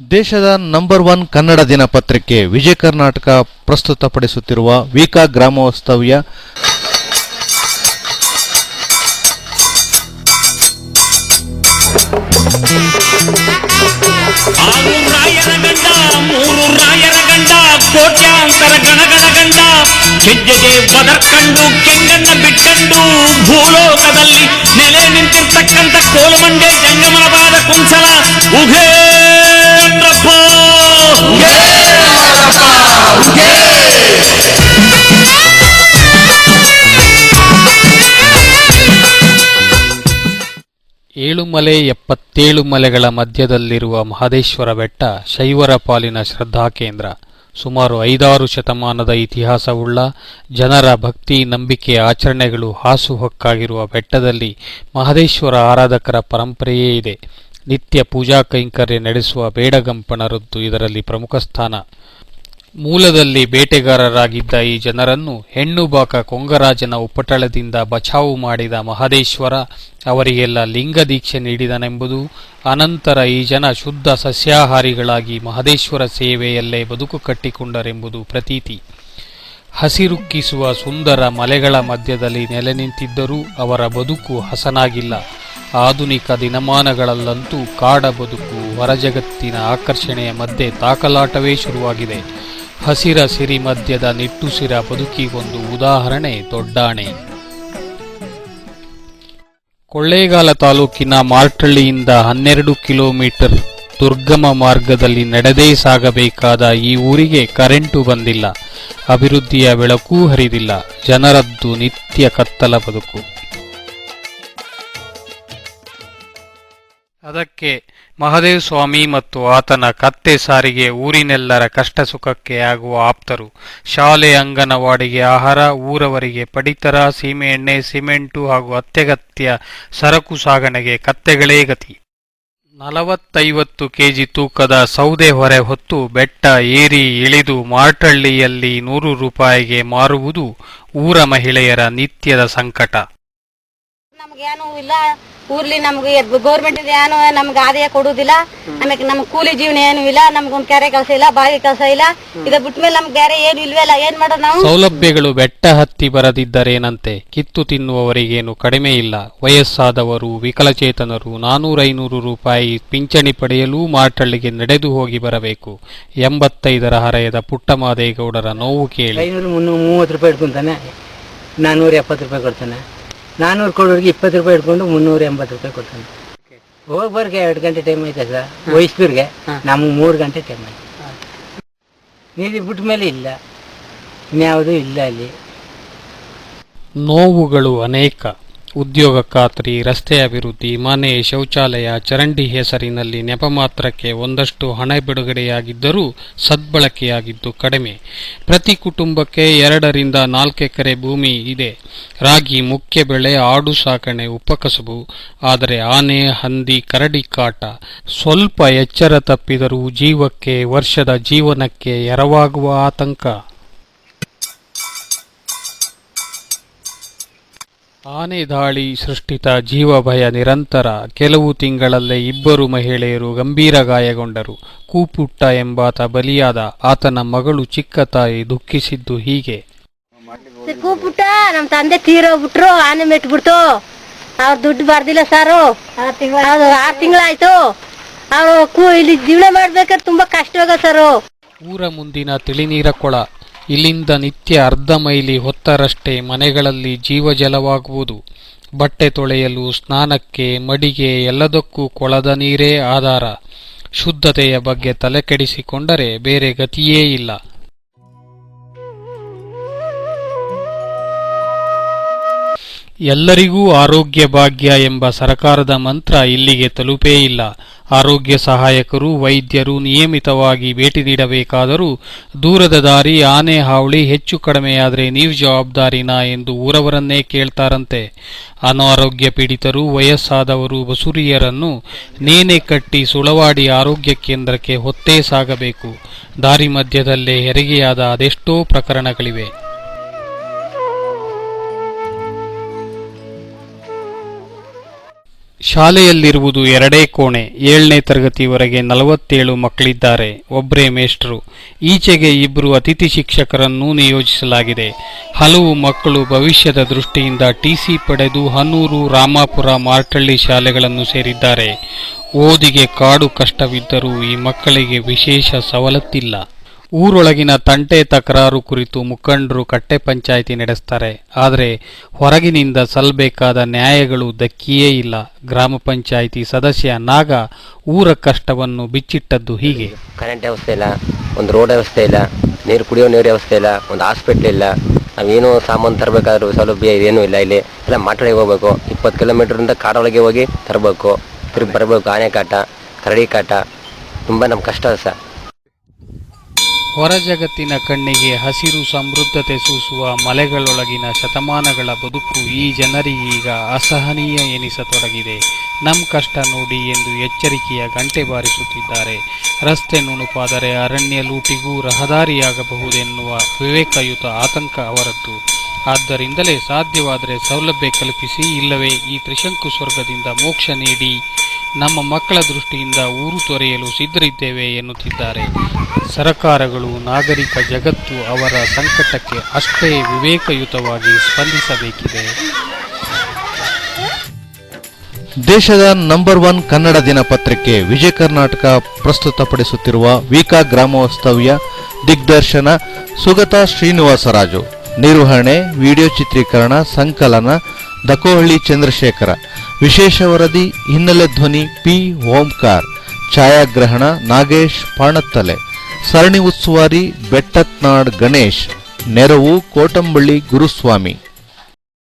ದೇಶದ number one Kannada ದಿನಪತ್ರಿಕೆ ವಿಜಯ ಕರ್ನಾಟಕ ಪ್ರಸ್ತುತಪಡಿಸುತ್ತಿರುವ ವಿಕಾ ಗಂಡ ವಿದ್ಯೆಗೆ ಬದರ್ಕಂಡು ಕೆಂಗಣ್ಣ ಬಿಟ್ಟಂಡು ಭೂಲೋಕದಲ್ಲಿ ನೆಲೆ ನಿಂತಿರ್ತಕ್ಕಂಥ ಏಳುಮಲೆ ಎಪ್ಪತ್ತೇಳು ಮಲೆಗಳ ಮಧ್ಯದಲ್ಲಿರುವ ಮಹದೇಶ್ವರ ಬೆಟ್ಟ ಶೈವರ ಪಾಲಿನ ಶ್ರದ್ಧಾಕೇಂದ್ರ ಸುಮಾರು ಐದಾರು ಶತಮಾನದ ಇತಿಹಾಸವುಳ್ಳ ಜನರ ಭಕ್ತಿ, ನಂಬಿಕೆ, ಆಚರಣೆಗಳು ಹಾಸುಹೊಕ್ಕಾಗಿರುವ ಬೆಟ್ಟದಲ್ಲಿ ಮಹದೇಶ್ವರ ಆರಾಧಕರ ಪರಂಪರೆಯೇ ಇದೆ. ನಿತ್ಯ ಪೂಜಾ ಕೈಂಕರ್ಯ ನಡೆಸುವ ಬೇಡಗಂಪಣರದ್ದು ಇದರಲ್ಲಿ ಪ್ರಮುಖ ಸ್ಥಾನ. ಮೂಲದಲ್ಲಿ ಬೇಟೆಗಾರರಾಗಿದ್ದ ಈ ಜನರನ್ನು ಹೆಣ್ಣು ಬಾಕ ಕೊಂಗರಾಜನ ಉಪಟಳದಿಂದ ಬಚಾವು ಮಾಡಿದ ಮಹದೇಶ್ವರ ಅವರಿಗೆಲ್ಲ ಲಿಂಗ ದೀಕ್ಷೆ ನೀಡಿದನೆಂಬುದು, ಅನಂತರ ಈ ಜನ ಶುದ್ಧ ಸಸ್ಯಾಹಾರಿಗಳಾಗಿ ಮಹದೇಶ್ವರ ಸೇವೆಯಲ್ಲೇ ಬದುಕು ಕಟ್ಟಿಕೊಂಡರೆಂಬುದು ಪ್ರತೀತಿ. ಹಸಿರುಕ್ಕಿಸುವ ಸುಂದರ ಮಲೆಗಳ ಮಧ್ಯದಲ್ಲಿ ನೆಲೆ ನಿಂತಿದ್ದರೂ ಅವರ ಬದುಕು ಹಸನಾಗಿಲ್ಲ. ಆಧುನಿಕ ದಿನಮಾನಗಳಲ್ಲಂತೂ ಕಾಡ ಬದುಕು, ಹೊರಜಗತ್ತಿನ ಆಕರ್ಷಣೆಯ ಮಧ್ಯೆ ತಾಕಲಾಟವೇ ಶುರುವಾಗಿದೆ. ಹಸಿರ ಸಿರಿ ಮಧ್ಯದ ನಿಟ್ಟುಸಿರ ಬದುಕಿಗೊಂದು ಉದಾಹರಣೆ ದೊಡ್ಡಾಣೆ. ಕೊಳ್ಳೇಗಾಲ ತಾಲೂಕಿನ ಮಾರ್ಟಳ್ಳಿಯಿಂದ ಹನ್ನೆರಡು ಕಿಲೋಮೀಟರ್ ದುರ್ಗಮ ಮಾರ್ಗದಲ್ಲಿ ನಡೆದೇ ಸಾಗಬೇಕಾದ ಈ ಊರಿಗೆ ಕರೆಂಟು ಬಂದಿಲ್ಲ. ಅಭಿವೃದ್ಧಿಯ ಬೆಳಕೂ ಹರಿದಿಲ್ಲ. ಜನರದ್ದು ನಿತ್ಯ ಕತ್ತಲ ಬದುಕು. ಅದಕ್ಕೆ ಮಹದೇವ ಸ್ವಾಮಿ ಮತ್ತು ಆತನ ಕತ್ತೆ ಸಾರಿಗೆ ಊರಿನೆಲ್ಲರ ಕಷ್ಟ ಸುಖಕ್ಕೆ ಆಗುವ ಆಪ್ತರು. ಶಾಲೆ ಅಂಗನವಾಡಿಗೆ ಆಹಾರ, ಊರವರಿಗೆ ಪಡಿತರ, ಸೀಮೆಎಣ್ಣೆ, ಸಿಮೆಂಟು ಹಾಗೂ ಅತ್ಯಗತ್ಯ ಸರಕು ಸಾಗಣೆಗೆ ಕತ್ತೆಗಳೇ ಗತಿ. ನಲವತ್ತೈವತ್ತು ಕೆಜಿ ತೂಕದ ಸೌದೆ ಹೊರೆ ಹೊತ್ತು ಬೆಟ್ಟ ಏರಿ ಇಳಿದು ಮಾರ್ಟಳ್ಳಿಯಲ್ಲಿ ನೂರು ರೂಪಾಯಿಗೆ ಮಾರುವುದು ಊರ ಮಹಿಳೆಯರ ನಿತ್ಯದ ಸಂಕಟ. ನಮಗೇನೂ ಇಲ್ಲ. ಊರ್ಲಿ ನಮ್ಗೆ ಗೌರ್ಮೆಂಟ್ ಏನು ನಮ್ಗೆ ಆದಾಯ ಕೊಡುದಿಲ್ಲ. ಆಮೇಲೆ ನಮ್ ಕೂಲಿ ಜೀವನ ಏನು ಇಲ್ಲ ನಮ್ಗೊಂದ್ ಕೆರೆ ಕೆಲಸ ಇಲ್ಲ ಬಾವಿ ಕೆಲಸ ಇಲ್ಲ. ಇದ ಬಿಟ್ಮೇಲೆ ನಮ್ಗೆ ಬೇರೆ ಏನು ಇಲ್ವಲ್ಲ ಏನ್ ಮಾಡೋದು ನಾವು? ಸೌಲಭ್ಯಗಳು ಬೆಟ್ಟ ಹತ್ತಿ ಬರದಿದ್ದರೇನಂತೆ? ಕಿತ್ತು ತಿನ್ನುವವರಿಗೇನು ಕಡಿಮೆ ಇಲ್ಲ. ವಯಸ್ಸಾದವರು ವಿಕಲಚೇತನರು ನಾನೂರೈನೂರು ರೂಪಾಯಿ ಪಿಂಚಣಿ ಪಡೆಯಲು ಮಾರ್ಟಳ್ಳಿಗೆ ನಡೆದು ಹೋಗಿ ಬರಬೇಕು. ಎಂಬತ್ತೈದರ ಹರೆಯದ ಪುಟ್ಟಮಾದೇಗೌಡರ ನೋವು ಕೇಳಿ. ಐನೂರು ಮುನ್ನೂರು ಮೂವತ್ತು ರೂಪಾಯಿ ಇಟ್ಕೊಂತಾನೆ ನಾನ್ನೂರ ಎಪ್ಪತ್ತು ರೂಪಾಯಿ ಕೊಡ್ತಾನೆ. ನಾನ್ನೂರು ಕೊಡೋರಿಗೆ ಇಪ್ಪತ್ತು ರೂಪಾಯಿ ಇಟ್ಕೊಂಡು ಮುನ್ನೂರ ಎಂಬತ್ತು ರೂಪಾಯಿ ಕೊಡ್ತಾನೆ. ಹೋಗಿ ಬರ್ಗೆ ಎರಡು ಗಂಟೆ ಟೈಮ್ ಐತೆ ಸರ್? ವಯಸ್ಸೂರಿಗೆ ನಮಗೆ ಮೂರು ಗಂಟೆ ಟೈಮ್ ಐತೆ ನೀರು ಬಿಟ್ಟ ಮೇಲೆ ಇಲ್ಲ. ಇನ್ಯಾವುದೂ ಇಲ್ಲ ಅಲ್ಲಿ. ನೋವುಗಳು ಅನೇಕ. ಉದ್ಯೋಗ ಖಾತ್ರಿ, ರಸ್ತೆ ಅಭಿವೃದ್ಧಿ, ಮನೆ, ಶೌಚಾಲಯ, ಚರಂಡಿ ಹೆಸರಿನಲ್ಲಿ ನೆಪ ಮಾತ್ರಕ್ಕೆ ಒಂದಷ್ಟು ಹಣ ಬಿಡುಗಡೆಯಾಗಿದ್ದರೂ ಸದ್ಬಳಕೆಯಾಗಿದ್ದು ಕಡಿಮೆ. ಪ್ರತಿ ಕುಟುಂಬಕ್ಕೆ ಎರಡರಿಂದ ನಾಲ್ಕು ಎಕರೆ ಭೂಮಿ ಇದೆ. ರಾಗಿ ಮುಖ್ಯ ಬೆಳೆ, ಆಡು ಸಾಕಣೆ ಉಪಕಸಬು. ಆದರೆ ಆನೆ, ಹಂದಿ, ಕರಡಿ ಕಾಟ. ಸ್ವಲ್ಪ ಎಚ್ಚರ ತಪ್ಪಿದರೂ ಜೀವಕ್ಕೆ, ವರ್ಷದ ಜೀವನಕ್ಕೆ ಎರವಾಗುವ ಆತಂಕ. ಆನೆ ದಾಳಿ ಸೃಷ್ಟಿತ ಜೀವ ಭಯ ನಿರಂತರ. ಕೆಲವು ತಿಂಗಳಲ್ಲೇ ಇಬ್ಬರು ಮಹಿಳೆಯರು ಗಂಭೀರ ಗಾಯಗೊಂಡರು. ಕೂಪುಟ್ಟ ಎಂಬಾತ ಬಲಿಯಾದ ಆತನ ಮಗಳು ಚಿಕ್ಕ ತಾಯಿ ದುಃಖಿಸಿದ್ದು ಹೀಗೆ. ಕೂಪುಟ್ಟ ನಮ್ಮ ತಂದೆ ತೀರೋಗ್ಬಿಟ್ರು ಆನೆ ಮೆಟ್ಬಿಡ್ತು. ಅವ್ರ ದುಡ್ಡು ಬರ್ದಿಲ್ಲ ಸಾರು. ಆರು ತಿಂಗಳಾಯ್ತು ಅವರು ಕೂ ಇಲ್ಲಿ ಜೀವನ ಮಾಡ್ಬೇಕಾದ್ರೆ ತುಂಬಾ ಕಷ್ಟವಾಗ ಸರ್. ಊರ ಮುಂದಿನ ತಿಳಿನೀರ ಕೊಳ. ಇಲ್ಲಿಂದ ನಿತ್ಯ ಅರ್ಧ ಮೈಲಿ ಹೊತ್ತರಷ್ಟೇ ಮನೆಗಳಲ್ಲಿ ಜೀವಜಲವಾಗುವುದು ಬಟ್ಟೆ ತೊಳೆಯಲು, ಸ್ನಾನಕ್ಕೆ, ಮಡಿಗೆ ಎಲ್ಲದಕ್ಕೂ ಕೊಳದ ನೀರೇ ಆಧಾರ. ಶುದ್ಧತೆಯ ಬಗ್ಗೆ ತಲೆಕೆಡಿಸಿಕೊಂಡರೆ ಬೇರೆ ಗತಿಯೇ ಇಲ್ಲ. ಎಲ್ಲರಿಗೂ ಆರೋಗ್ಯ ಭಾಗ್ಯ ಎಂಬ ಸರಕಾರದ ಮಂತ್ರ ಇಲ್ಲಿಗೆ ತಲುಪೇ ಇಲ್ಲ. ಆರೋಗ್ಯ ಸಹಾಯಕರು, ವೈದ್ಯರು ನಿಯಮಿತವಾಗಿ ಭೇಟಿ ನೀಡಬೇಕಾದರೂ ದೂರದ ದಾರಿ, ಆನೆ, ಹಾವಳಿ ಹೆಚ್ಚು ಕಡಿಮೆಯಾದರೆ ನೀವು ಜವಾಬ್ದಾರಿನಾ ಎಂದು ಊರವರನ್ನೇ ಕೇಳ್ತಾರಂತೆ. ಅನಾರೋಗ್ಯ ಪೀಡಿತರು, ವಯಸ್ಸಾದವರು, ಬಸುರಿಯರನ್ನು ನೇನೆ ಕಟ್ಟಿ ಸುಳವಾಡಿ ಆರೋಗ್ಯ ಕೇಂದ್ರಕ್ಕೆ ಹೊತ್ತೇ ಸಾಗಬೇಕು. ದಾರಿ ಮಧ್ಯದಲ್ಲೇ ಹೆರಿಗೆಯಾದ ಅದೆಷ್ಟೋ ಪ್ರಕರಣಗಳಿವೆ. ಶಾಲೆಯಲ್ಲಿರುವುದು ಎರಡೇ ಕೋಣೆ. ಏಳನೇ ತರಗತಿವರೆಗೆ ನಲವತ್ತೇಳು ಮಕ್ಕಳಿದ್ದಾರೆ. ಒಬ್ಬರೇ ಮೇಷ್ಟ್ರು. ಈಚೆಗೆ ಇಬ್ಬರು ಅತಿಥಿ ಶಿಕ್ಷಕರನ್ನು ನಿಯೋಜಿಸಲಾಗಿದೆ. ಹಲವು ಮಕ್ಕಳು ಭವಿಷ್ಯದ ದೃಷ್ಟಿಯಿಂದ ಟಿಸಿ ಪಡೆದು ಹನೂರು ರಾಮಾಪುರ ಮಾರ್ಟಳ್ಳಿ ಶಾಲೆಗಳನ್ನು ಸೇರಿದ್ದಾರೆ. ಓದಿಗೆ ಕಾಡು ಕಷ್ಟವಿದ್ದರೂ ಈ ಮಕ್ಕಳಿಗೆ ವಿಶೇಷ ಸವಲತ್ತಿಲ್ಲ. ಊರೊಳಗಿನ ತಂಟೆ ತಕರಾರು ಕುರಿತು ಮುಖಂಡರು ಕಟ್ಟೆ ಪಂಚಾಯಿತಿ ನಡೆಸ್ತಾರೆ. ಆದರೆ ಹೊರಗಿನಿಂದ ಸಲ್ಲಬೇಕಾದ ನ್ಯಾಯಗಳು ದಕ್ಕಿಯೇ ಇಲ್ಲ. ಗ್ರಾಮ ಪಂಚಾಯಿತಿ ಸದಸ್ಯ ನಾಗ ಊರ ಕಷ್ಟವನ್ನು ಬಿಚ್ಚಿಟ್ಟದ್ದು ಹೀಗೆ. ಕರೆಂಟ್ ವ್ಯವಸ್ಥೆ ಇಲ್ಲ, ಒಂದು ರೋಡ್ ವ್ಯವಸ್ಥೆ ಇಲ್ಲ, ನೀರು ಕುಡಿಯೋ ನೀರು ವ್ಯವಸ್ಥೆ ಇಲ್ಲ, ಒಂದು ಹಾಸ್ಪಿಟ್ಲ್ ಇಲ್ಲ, ನಾವೇನು ಸಾಮಾನು ತರಬೇಕಾದ್ರೂ ಸೌಲಭ್ಯ ಏನೂ ಇಲ್ಲ ಇಲ್ಲಿ. ಎಲ್ಲ ಮಾಟಳಿಗೆ ಹೋಗ್ಬೇಕು, ಇಪ್ಪತ್ತು ಕಿಲೋಮೀಟ್ರಿಂದ ಕಾಡೊಳಗೆ ಹೋಗಿ ತರಬೇಕು, ತಿರುಗಿ ಬರಬೇಕು, ಆನೆ ಕಾಟ, ಕರಡಿ ಕಾಟ, ತುಂಬ ನಮ್ಮ ಕಷ್ಟ ಸರ್. ಹೊರ ಜಗತ್ತಿನ ಕಣ್ಣಿಗೆ ಹಸಿರು ಸಮೃದ್ಧತೆ ಸೂಸುವ ಮಲೆಗಳೊಳಗಿನ ಶತಮಾನಗಳ ಬದುಕು ಈ ಜನರಿಗೀಗ ಅಸಹನೀಯ ಎನಿಸತೊಡಗಿದೆ. ನಮ್ಮ ಕಷ್ಟ ನೋಡಿ ಎಂದು ಎಚ್ಚರಿಕೆಯ ಗಂಟೆ ಬಾರಿಸುತ್ತಿದ್ದಾರೆ. ರಸ್ತೆ ನುಣುಪಾದರೆ ಅರಣ್ಯ ಲೂಟಿಗೂ ರಹದಾರಿಯಾಗಬಹುದೆನ್ನುವ ವಿವೇಕಯುತ ಆತಂಕ ಅವರದ್ದು. ಆದ್ದರಿಂದಲೇ ಸಾಧ್ಯವಾದರೆ ಸೌಲಭ್ಯ ಕಲ್ಪಿಸಿ ಇಲ್ಲವೇ ಈ ತ್ರಿಶಂಕು ಸ್ವರ್ಗದಿಂದ ಮೋಕ್ಷ ನೀಡಿ ನಮ್ಮ ಮಕ್ಕಳ ದೃಷ್ಟಿಯಿಂದ ಊರು ತೊರೆಯಲು ಸಿದ್ಧರಿದ್ದೇವೆ ಎನ್ನುತ್ತಿದ್ದಾರೆ. ಸರಕಾರಗಳು, ನಾಗರಿಕ ಜಗತ್ತು ಅವರ ಸಂಕಟಕ್ಕೆ ಅಷ್ಟೇ ವಿವೇಕಯುತವಾಗಿ ಸ್ಪಂದಿಸಬೇಕಿದೆ. ದೇಶದ ನಂಬರ್ ಒನ್ ಕನ್ನಡ ದಿನಪತ್ರಿಕೆ ವಿಜಯ ಕರ್ನಾಟಕ ಪ್ರಸ್ತುತಪಡಿಸುತ್ತಿರುವ ವಿಕಾ ಗ್ರಾಮವಾಸ್ತವ್ಯ ದಿಗ್ದರ್ಶನ ಸುಗತ ಶ್ರೀನಿವಾಸರಾಜು. ನಿರ್ವಹಣೆ, ವಿಡಿಯೋ ಚಿತ್ರೀಕರಣ, ಸಂಕಲನ, ದಕೋಹಳ್ಳಿ ಚಂದ್ರಶೇಖರ. ವಿಶೇಷ ವರದಿ, ಹಿನ್ನೆಲೆ ಧ್ವನಿ, ಪಿ. ಓಂಕಾರ್. ಛಾಯಾಗ್ರಹಣ, ನಾಗೇಶ್ ಪಾಣತ್ತಲೆ. ಸರಣಿ ಉಸ್ತುವಾರಿ, ಬೆಟ್ಟತ್ನಾಡ್ ಗಣೇಶ್. ನೆರವು, ಕೋಟಂಬಳ್ಳಿ ಗುರುಸ್ವಾಮಿ.